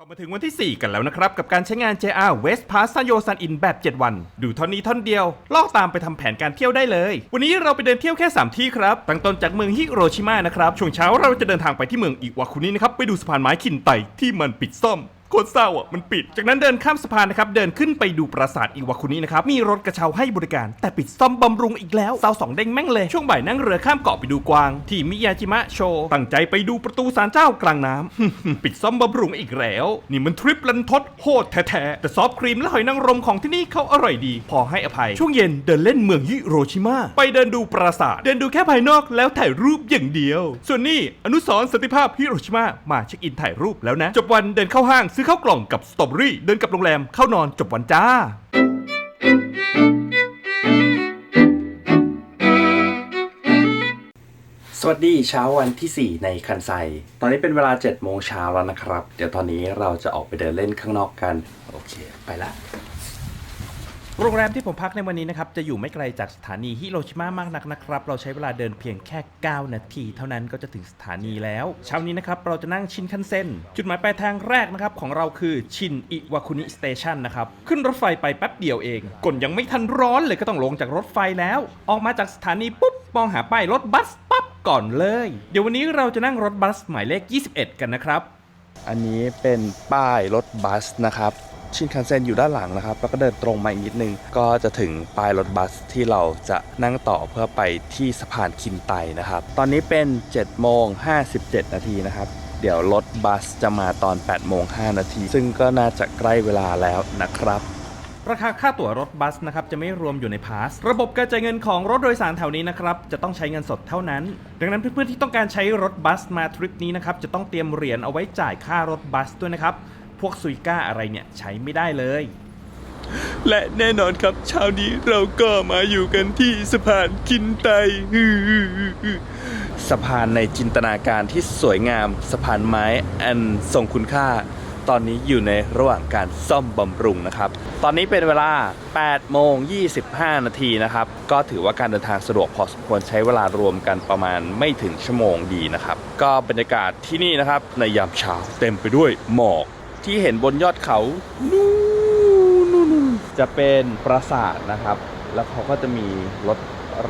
เข้ามาถึงวันที่ 4 กันแล้วนะครับ กับการใช้งาน JR West Pass ซันโยซันอินแบบ 7 วัน ดูท่อนี้ท่อนเดียว ลอกตามไปทำแผนการเที่ยวได้เลย วันนี้เราไปเดินเที่ยวแค่ 3 ที่ครับ ตั้งต้นจากเมืองฮิโรชิมานะครับ ช่วงเช้าเราจะเดินทางไปที่เมืองอิวาคุนินะครับ ไปดูสะพานไม้คินไตที่มันปิดซ่อม โคตรเศร้าอะมันปิด จากนั้นเดินข้ามสะพานนะครับ เดินขึ้นไปดูปราสาทอิวาคุนินะครับ มีรถกระเช้าให้บริการ แต่ปิดซ่อมบำรุงอีกแล้วเศร้าสองเด้งแม่งเลย ช่วงบ่ายนั่งเรือข้ามเกาะไปดูกวาง ที่มิยาจิมะโชว์ตั้งใจไปดูประตูศาลเจ้ากลางน้ำ ปิดซ่อมบำรุงอีกแล้ว นี่มันทริปลันทดโหดแท้ๆแต่ซอฟต์ครีมและหอยนางรมของที่นี่เขาอร่อยดี พอให้อภัย ช่วงเย็นเดินเล่นเมืองฮิโรชิมาไปเดินดูปราสาท เดินดูแค่ภายนอกแล้วถ่ายรูปอย่างเดียว ส่วนนี้อนุสรณ์สันติภาพฮิโรชิมามาเช็คอินถ่ายรูปแล้วนะจบวันเดินเข้าห้างซอข้าวกล่องกับสตรอเบอรี่ เดินกลับโรงแรมเข้านอนจบวันจ้า สวัสดีเช้าวันที่ 4 ในคันไซ ตอนนี้เป็นเวลา7โมงเช้าแล้วนะครับ เดี๋ยวตอนนี้เราจะออกไปเดินเล่นข้างนอกกัน โอเค ไปละ โรงแรมที่ผมพักในวันนี้นะครับ จะอยู่ไม่ไกลจากสถานีฮิโรชิมามากนักนะครับ เราใช้เวลาเดินเพียงแค่ 9 นาที เท่านั้นก็จะถึงสถานีแล้ว เช้านี้นะครับ เราจะนั่งชินคันเซ็นจุดหมายปลายทางแรกนะครับ ของเราคือชินอิวาคุนิสเตชันนะครับ ขึ้นรถไฟไปแป๊บเดียวเองก่นยังไม่ทันร้อนเลยก็ต้องลงจากรถไฟแล้ว ออกมาจากสถานีปุ๊บมองหาป้ายรถบัสปั๊บก่อนเลย เดี๋ยววันนี้เราจะนั่งรถบัสหมายเลข 21 กันนะครับ อันนี้เป็นป้ายรถบัสนะครับ ชินคันเซ็นอยู่ด้านหลังนะครับ แล้วก็เดินตรงมาอีกนิดนึง ก็จะถึงป้ายรถบัสที่เราจะนั่งต่อเพื่อไปที่สะพานคินไตนะครับ ตอนนี้เป็น7โมง57 นาทีนะครับ เดี๋ยวรถบัสจะมาตอน8โมง5นาที ซึ่งก็น่าจะใกล้เวลาแล้วนะครับราคาค่าตั๋วรถบัสนะครับจะไม่รวมอยู่ในพาส ระบบการจ่ายเงินของรถโดยสารแถวนี้นะครับจะต้องใช้เงินสดเท่านั้น ดังนั้นเพื่อนๆที่ต้องการใช้รถบัสมาทริปนี้นะครับจะต้องเตรียมเหรียญเอาไว้จ่ายค่ารถบัสด้วยนะครับ พวกซุยก้าอะไรเนี่ยใช้ไม่ได้เลย และแน่นอนครับเช้านี้เราก็มาอยู่กันที่สะพานคินไตสะพานในจินตนาการที่สวยงามสะพานไม้อันทรงคุณค่า ตอนนี้อยู่ในระหว่างการซ่อมบำรุงนะครับ ตอนนี้เป็นเวลา 8 โมง 25 นาทีนะครับ ก็ถือว่าการเดินทางสะดวกพอสมควรใช้เวลารวมกันประมาณไม่ถึงชั่วโมงดีนะครับ ก็บรรยากาศที่นี่นะครับในยามเช้าเต็มไปด้วยหมอก ที่เห็นบนยอดเขานู่นนู่นนู่นจะเป็นปราสาทนะครับ แล้วเขาก็จะมีรถ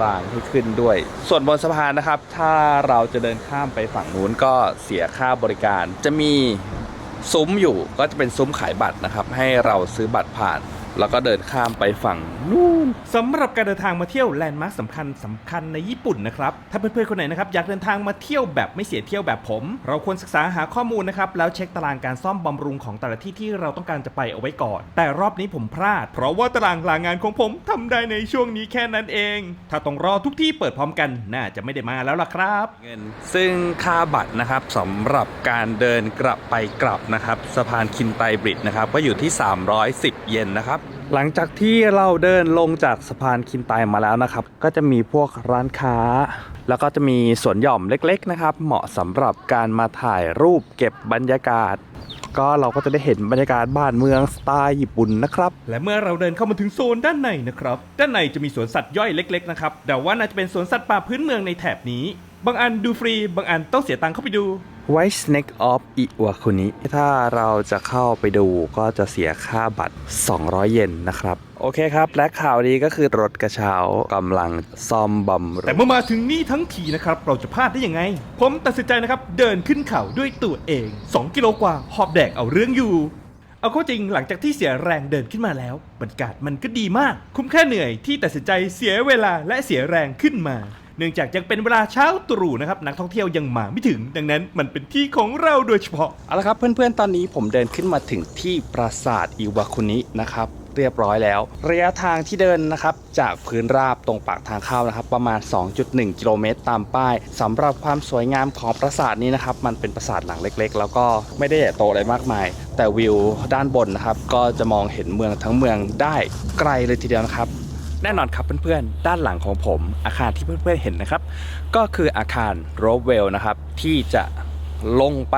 รางให้ขึ้นด้วย ส่วนบนสะพานนะครับ ถ้าเราจะเดินข้ามไปฝั่งนู้นก็เสียค่าบริการ จะมีซุ้มอยู่ก็จะเป็นซุ้มขายบัตรนะครับ ให้เราซื้อบัตรผ่าน แล้วก็เดินข้ามไปฝั่งนู้นสำหรับการเดินทางมาเที่ยวแลนด์มาร์คสำคัญสำคัญในญี่ปุ่นนะครับ ถ้าเพื่อนๆคนไหนนะครับอยากเดินทางมาเที่ยวแบบไม่เสียเที่ยวแบบผม เราควรศึกษาหาข้อมูลนะครับแล้วเช็คตารางการซ่อมบำรุงของแต่ละที่ที่เราต้องการจะไปเอาไว้ก่อน แต่รอบนี้ผมพลาด เพราะว่าตารางลางานของผมทำได้ในช่วงนี้แค่นั้นเอง ถ้าต้องรอทุกที่เปิดพร้อมกันน่าจะไม่ได้มาแล้วล่ะครับ เงิน ซึ่งค่าบัตรนะครับสำหรับการเดินกลับไปกลับนะครับสะพานคินไตบริดจ์นะครับก็อยู่ที่ 310 เยนนะครับหลังจากที่เราเดินลงจากสะพานคินไตมาแล้วนะครับ ก็จะมีพวกร้านค้า แล้วก็จะมีสวนหย่อมเล็กๆนะครับ เหมาะสำหรับการมาถ่ายรูปเก็บบรรยากาศ ก็เราก็จะได้เห็นบรรยากาศบ้านเมืองสไตล์ญี่ปุ่นนะครับ และเมื่อเราเดินเข้ามาถึงโซนด้านในนะครับ ด้านในจะมีสวนสัตว์ย่อยเล็กๆนะครับแต่ว่าน่าจะเป็นสวนสัตว์ป่าพื้นเมืองในแถบนี้ บางอันดูฟรี บางอันต้องเสียตังค์เข้าไปดู White Snake of Iwakuni ถ้าเราจะเข้าไปดูก็จะเสียค่าบัตร 200 เยนนะครับ โอเคครับ และข่าวดีก็คือรถกระเช้ากำลังซ่อมบำรุแต่เมื่อมาถึงนี่ทั้งทีนะครับ เราจะพลาดได้ยังไง ผมตัดสินใจนะครับ เดินขึ้นเขาด้วยตัวเอง 2 กิโลกว่า หอบแดกเอาเรื่องอยู่ เอาเข้าจริงหลังจากที่เสียแรงเดินขึ้นมาแล้วบรรยากาศมันก็ดีมาก คุ้มค่าเหนื่อยที่ตัดสินใจเสียเวลาและเสียแรงขึ้นมา เนื่องจากยังเป็นเวลาเช้าตรู่นะครับนักท่องเที่ยวยังมาไม่ถึง ดังนั้นมันเป็นที่ของเราโดยเฉพาะ เอาละครับเพื่อนๆ ตอนนี้ผมเดินขึ้นมาถึงที่ปราสาทอิวาคุนินะครับเรียบร้อยแล้ว ระยะทางที่เดินนะครับจากพื้นราบตรงปากทางเข้านะครับ ประมาณ 2.1 กิโลเมตรตามป้ายสำหรับความสวยงามของปราสาทนี้นะครับ มันเป็นปราสาทหลังเล็ก ๆ แล้วก็ไม่ได้ใหญ่โตอะไรมากมาย แต่วิวด้านบนนะครับ ก็จะมองเห็นเมืองทั้งเมืองได้ไกลเลยทีเดียวนะครับ แน่นอนครับเพื่อนๆ ด้านหลังของผม อาคารที่เพื่อนๆเห็นนะครับ ก็คืออาคารโรเวลนะครับที่จะลงไป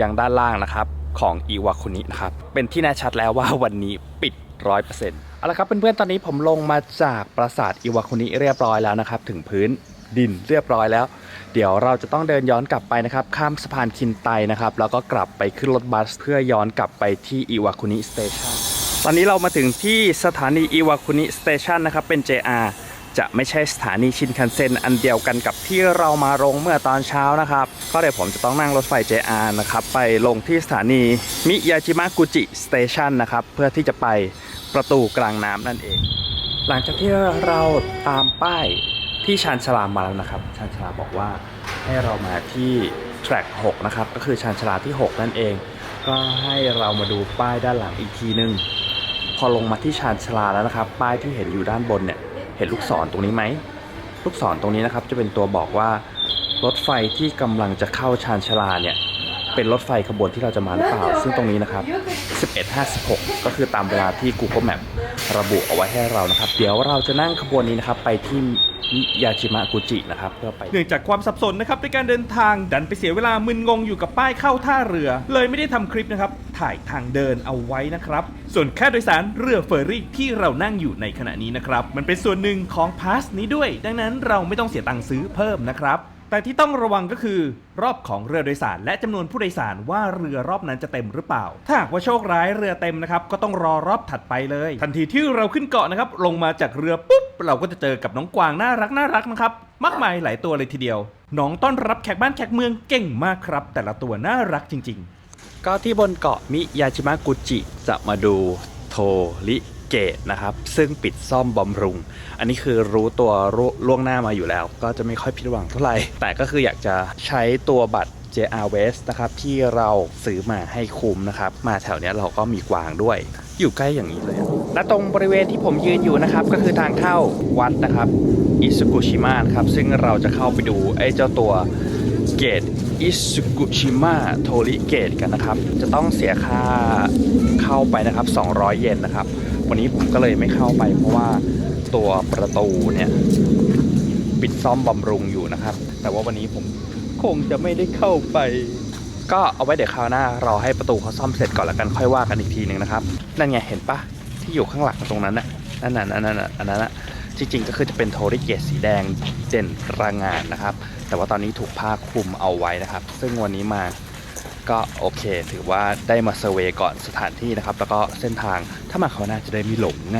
ยังด้านล่างนะครับของอีวาคุนินะครับเป็นที่แน่ชัดแล้วว่าวันนี้ปิด100%เอาละครับเพื่อนๆตอนนี้ผมลงมาจากปราสาทอีวาคุนิเรียบร้อยแล้วนะครับถึงพื้นดินเรียบร้อยแล้ว เดี๋ยวเราจะต้องเดินย้อนกลับไปนะครับ ข้ามสะพานคินไตนะครับ แล้วก็กลับไปขึ้นรถบัสเพื่อย้อนกลับไปที่อิวาคุนิสเตชัน ตอนนี้เรามาถึงที่สถานีอิวาคุนิสเตชันนะครับ เป็น JR จะไม่ใช่สถานีชินคันเซ็นอันเดียวกันกับที่เรามาลงเมื่อตอนเช้านะครับ ก็เดี๋ยวผมจะต้องนั่งรถไฟ JR นะครับ ไปลงที่สถานีมิยาจิมะกุจิสเตชันนะครับ เพื่อที่จะไปประตูกลางน้ำนั่นเอง หลังจากที่เราตามป้ายที่ชานชาลามาแล้วนะครับ ชานชาลาบอกว่าให้เรามาที่แทร็ก6นะครับ ก็คือชานชาลาที่ 6 นั่นเอง ก็ให้เรามาดูป้ายด้านหลังอีกทีนึง อลงมาที่ชานชาลาแล้วนะครับ ป้ายที่เห็นอยู่ด้านบนเนี่ย เห็นลูกศรตรงนี้ไหม ลูกศรตรงนี้นะครับจะเป็นตัวบอกว่ารถไฟที่กำลังจะเข้าชานชาลาเนี่ย เป็นรถไฟขบวนที่เราจะมาหรือเปล่า ซึ่งตรงนี้นะครับ 11.56 ก็คือตามเวลาที่ Google Map ระบุเอาไว้ให้เรานะครับ เดี๋ยวเราจะนั่งขบวนนี้นะครับ ไปที่ยาจิมะกุจินะครับเพื่อไปเนื่องจากความสับสนนะครับในการเดินทางดันไปเสียเวลามึนงงอยู่กับป้ายเข้าท่าเรือ เลยไม่ได้ทำคลิปนะครับ ถ่ายทางเดินเอาไว้นะครับ ส่วนค่าโดยสารเรือเฟอร์รี่ที่เรานั่งอยู่ในขณะนี้นะครับ มันเป็นส่วนหนึ่งของพาสนี้ด้วย ดังนั้นเราไม่ต้องเสียตังค์ซื้อเพิ่มนะครับ แต่ที่ต้องระวังก็คือ รอบของเรือโดยสาร และจำนวนผู้โดยสารว่าเรือรอบนั้นจะเต็มหรือเปล่า ถ้าหากว่าโชคร้ายเรือเต็มนะครับก็ต้องรอรอบถัดไปเลย ทันทีที่เราขึ้นเกาะนะครับลงมาจากเรือปุ๊บเราก็จะเจอกับน้องกวางน่ารักน่ารักนะครับมากมายหลายตัวเลยทีเดียว น้องต้อนรับแขกบ้านแขกเมืองเก่งมากครับ แต่ละตัวน่ารักจริง ๆ ก็ที่บนเกาะมิยาจิมะกุจิจะมาดูโทริ เกตนะครับ ซึ่งปิดซ่อมบำรุง อันนี้คือรู้ตัวล่วงหน้ามาอยู่แล้ว ก็จะไม่ค่อยผิดหวังเท่าไหร่ แต่ก็คืออยากจะใช้ตัวบัตร JR West นะครับ ที่เราซื้อมาให้คุ้มนะครับ มาแถวนี้เราก็มีกวางด้วย อยู่ใกล้อย่างนี้เลย และตรงบริเวณที่ผมยืนอยู่นะครับ ก็คือทางเข้าวัดนะครับอิซุกุชิมะนะครับ ซึ่งเราจะเข้าไปดูไอ้เจ้าตัวเกตอิซุกุชิมะโทริเกตกันนะครับ จะต้องเสียค่าเข้าไปนะครับ 200 เยนนะครับ วันนี้ผมก็เลยไม่เข้าไปเพราะว่าตัวประตูเนี่ยปิดซ่อมบำรุงอยู่นะครับ แต่ว่าวันนี้ผมคงจะไม่ได้เข้าไป ก็เอาไว้เดี๋ยวคราวหน้ารอให้ประตูเขาซ่อมเสร็จก่อนแล้วกันค่อยว่ากันอีกทีหนึ่งนะครับ นั่นไงเห็นปะที่อยู่ข้างหลังตรงนั้นน่ะนั่นน่ะนั่นน่ะอันนั้นน่ะจริงๆก็คือจะเป็นโทริเกตสีแดงเด่นระงานนะครับ แต่ว่าตอนนี้ถูกผ้าคลุมเอาไว้นะครับ ซึ่งวันนี้มาก็โอเค ถือว่าได้มาเซอร์เวยก่อนสถานที่นะครับ แล้วก็เส้นทาง ถ้ามาเขาวหน่าจะได้ไม่หลงไง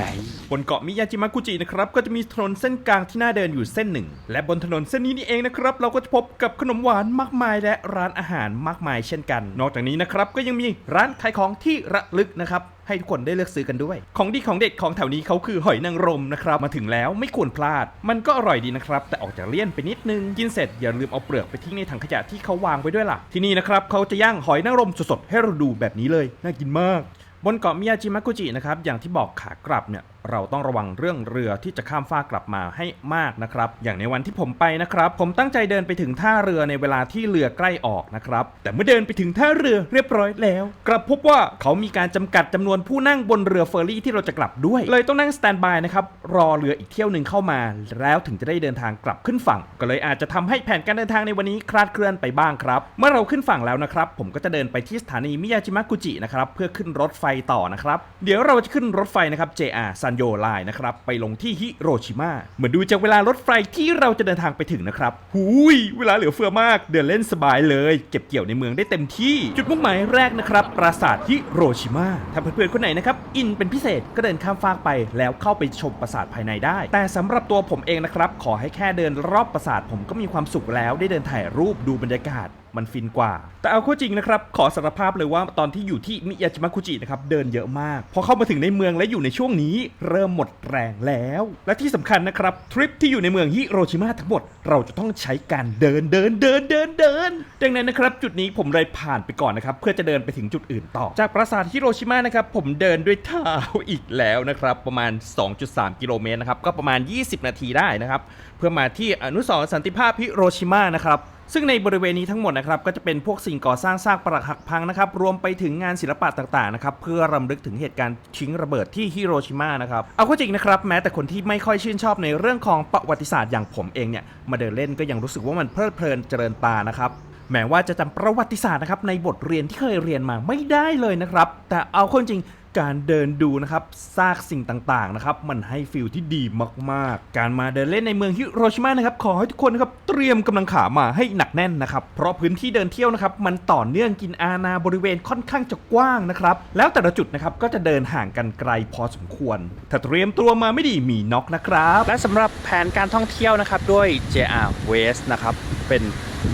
บนเกาะมิยาจิมะกุจินะครับก็จะมีถนนเส้นกลางที่น่าเดินอยู่เส้นหนึ่ง และบนถนนเส้นนี้นี่เองนะครับเราก็จะพบกับขนมหวานมากมายและร้านอาหารมากมายเช่นกัน นอกจากนี้นะครับก็ยังมีร้านขายของที่ระลึกนะครับให้ทุกคนได้เลือกซื้อกันด้วย ของดีของเด็ดของแถวนี้เขาคือหอยนางรมนะครับมาถึงแล้วไม่ควรพลาด มันก็อร่อยดีนะครับแต่ออกจากเลี่ยนไปนิดนึงกินเสร็จอย่าลืมเอาเปลือกไปทิ้งในถังขยะที่เขาวางไว้ด้วยล่ะที่นี่นะครับเขาจะย่างหอยนางรมสดๆให้เราดูแบบนี้เลยน่ากินมาก บนเกาะมิยาจิมะกุจินะครับอย่างที่บอกขากลับเนี่ยเราต้องระวังเรื่องเรือที่จะข้ามฟากกลับมาให้มากนะครับ อย่างในวันที่ผมไปนะครับ ผมตั้งใจเดินไปถึงท่าเรือในเวลาที่เรือใกล้ออกนะครับ แต่เมื่อเดินไปถึงท่าเรือเรียบร้อยแล้ว กลับพบว่าเขามีการจำกัดจำนวนผู้นั่งบนเรือเฟอร์รี่ที่เราจะกลับด้วย เลยต้องนั่งสแตนบายนะครับรอเรืออีกเที่ยวหนึ่งเข้ามา แล้วถึงจะได้เดินทางกลับขึ้นฝั่ง ก็เลยอาจจะทำให้แผนการเดินทางในวันนี้คลาดเคลื่อนไปบ้างครับ เมื่อเราขึ้นฝั่งแล้วนะครับ ผมก็จะเดินไปที่สถานีมิยาจิมะกุจินะครับเพื่อขึ้นรถไฟต่อนะครับ เดี๋ยวเราจะขึ้นรถไฟนะครับ JR นโยไลน์นะครับ ไปลงที่ฮิโรชิมาเหมือนดูจากเวลารถไฟที่เราจะเดินทางไปถึงนะครับหุยเวลาเหลือเฟือมาก เดินเล่นสบายเลย เก็บเกี่ยวในเมืองได้เต็มที่ จุดมุ่งหมายแรกนะครับปราสาทฮิโรชิมาถ้าเพื่อนๆคนไหนนะครับ อินเป็นพิเศษก็เดินข้ามฟากไป แล้วเข้าไปชมปราสาทภายในได้ แต่สำหรับตัวผมเองนะครับ ขอให้แค่เดินรอบปราสาทผมก็มีความสุขแล้วได้เดินถ่ายรูปดูบรรยากาศ มันฟินกว่า แต่เอาข้อจริงนะครับ ขอสารภาพเลยว่าตอนที่อยู่ที่มิยาจิมะคุจินะครับเดินเยอะมาก พอเข้ามาถึงในเมืองและอยู่ในช่วงนี้เริ่มหมดแรงแล้ว และที่สำคัญนะครับทริปที่อยู่ในเมืองฮิโรชิมาทั้งหมดเราจะต้องใช้การเดินเดินเดินเดินเดิน ดังนั้นนะครับจุดนี้ผมเลยผ่านไปก่อนนะครับเพื่อจะเดินไปถึงจุดอื่นต่อ จากปราสาทฮิโรชิมานะครับผมเดินด้วยเท้าอีกแล้วนะครับประมาณ 2.3 กิโลเมตรนะครับก็ประมาณ 20 นาทีได้นะครับเพื่อมาที่อนุสรณ์สันติภาพฮิโรชิมานะครับซึ่งในบริเวณนี้ทั้งหมดนะครับก็จะเป็นพวกสิ่งก่อสร้างซากปรักหักพังนะครับรวมไปถึงงานศิลปะต่างๆนะครับเพื่อรำลึกถึงเหตุการณ์ทิ้งระเบิดที่ฮิโรชิมานะครับเอาข้าจริงนะครับแม้แต่คนที่ไม่ค่อยชื่นชอบในเรื่องของประวัติศาสตร์อย่างผมเองเนี่ยมาเดินเล่นก็ยังรู้สึกว่ามันเพลิดเพลินเจริญตานะครับ แม้ว่าจะจำประวัติศาสตร์นะครับในบทเรียนที่เคยเรียนมาไม่ได้เลยนะครับ แต่เอาเข้าจริงการเดินดูนะครับซากสิ่งต่างๆนะครับมันให้ฟิลที่ดีมากๆ การมาเดินเล่นในเมืองฮิโรชิมานะครับขอให้ทุกคนนะครับเตรียมกำลังขามาให้หนักแน่นนะครับเพราะพื้นที่เดินเที่ยวนะครับมันต่อเนื่องกินอาณาบริเวณค่อนข้างจะกว้างนะครับแล้วแต่ละจุดนะครับก็จะเดินห่างกันไกลพอสมควร ถ้าเตรียมตัวมาไม่ดีมีน็อกนะครับและสำหรับแผนการท่องเที่ยวนะครับด้วย JR West นะครับเป็น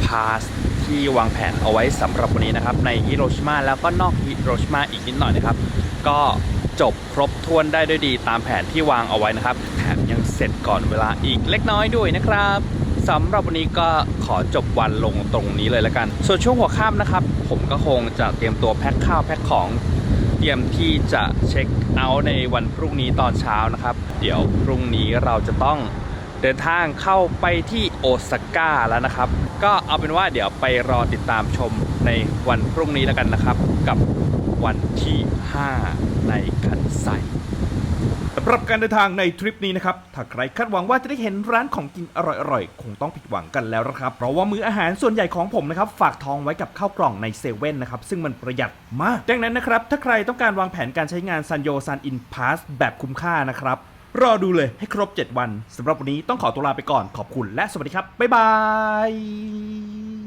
พาส ที่วางแผนเอาไว้สำหรับวันนี้นะครับในฮิโรชิมาแล้วก็นอกฮิโรชิมาอีกนิดหน่อยนะครับ ก็จบครบถ้วนได้ด้วยดีตามแผนที่วางเอาไว้นะครับ แถมยังเสร็จก่อนเวลาอีกเล็กน้อยด้วยนะครับสำหรับวันนี้ก็ขอจบวันลงตรงนี้เลยแล้วกัน ส่วนช่วงหัวค่ำนะครับ ผมก็คงจะเตรียมตัวแพ็คข้าวแพ็คของเตรียมที่จะเช็คเอาท์ในวันพรุ่งนี้ตอนเช้านะครับ เดี๋ยวพรุ่งนี้เราจะต้อง เดินทางเข้าไปที่โอซาก้าแล้วนะครับ ก็เอาเป็นว่าเดี๋ยวไปรอติดตามชมในวันพรุ่งนี้แล้วกันนะครับ กับวันที่ 5 ในคันไซสำหรับการเดินทางในทริปนี้นะครับ ถ้าใครคาดหวังว่าจะได้เห็นร้านของกินอร่อยๆ คงต้องผิดหวังกันแล้วนะครับ เพราะว่ามื้ออาหารส่วนใหญ่ของผมนะครับ ฝากทองไว้กับข้าวกล่องในเซเว่นนะครับ ซึ่งมันประหยัดมาก ดังนั้นนะครับ ถ้าใครต้องการวางแผนการใช้งานซันโยซันอินพาสแบบคุ้มค่านะครับ รอดูเลยให้ครบ 7 วันสำหรับวันนี้ต้องขอตัวลาไปก่อนขอบคุณและสวัสดีครับ บ๊ายบาย